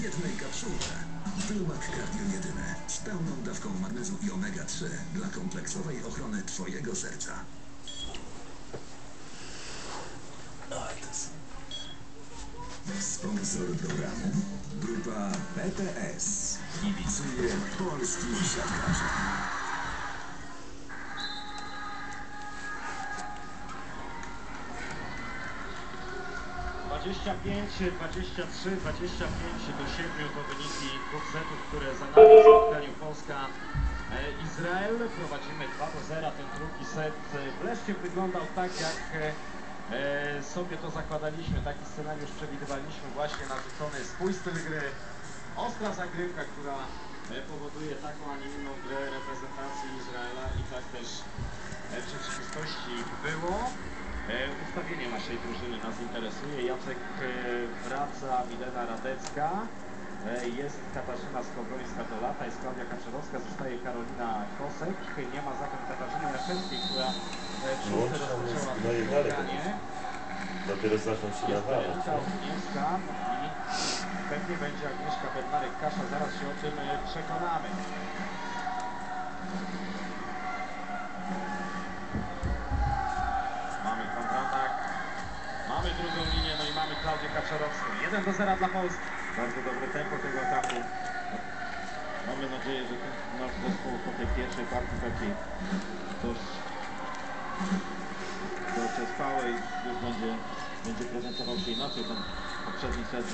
jednej kapsułce. Dylumax Cardio jedyne z pełną dawką magnezu i omega-3 dla kompleksowej ochrony Twojego serca. Sponsor programu Grupa PTS kibicuje polskim siatkarzom. 25, 23, 25 do 7 to wyniki dwóch setów, które za nami w spotkaniu Polska-Izrael. Prowadzimy 2 do 0. Ten drugi set e, wreszcie wyglądał tak, jak e, e, sobie to zakładaliśmy. Taki scenariusz przewidywaliśmy właśnie narzucony swój styl gry. Ostra zagrywka, która e, powoduje taką, a nie inną grę reprezentacji Izraela i tak też e, w rzeczywistości było. E, Ustawienie naszej drużyny nas interesuje. Jacek e, wraca, Milena Radecka. E, Jest Katarzyna Skowrońska do lata, jest Klaudia Kaczorowska, zostaje Karolina Kosek. Nie ma zatem Katarzyny Jaszewskiej, która e, w szóstce No, rozpoczęła spotkanie. Dopiero zaczął się nawalać. Ogniewska i pewnie będzie Agnieszka Bednarek-Kasza. Zaraz się o tym przekonamy. Klaudię Kaczorowską. 1 do 0 dla Polski. Bardzo dobre tempo tego ataku. Mamy nadzieję, że ten nasz zespół po tej pierwszej partii takiej dość trwałej już będzie, będzie prezentował się inaczej. Ten poprzedni set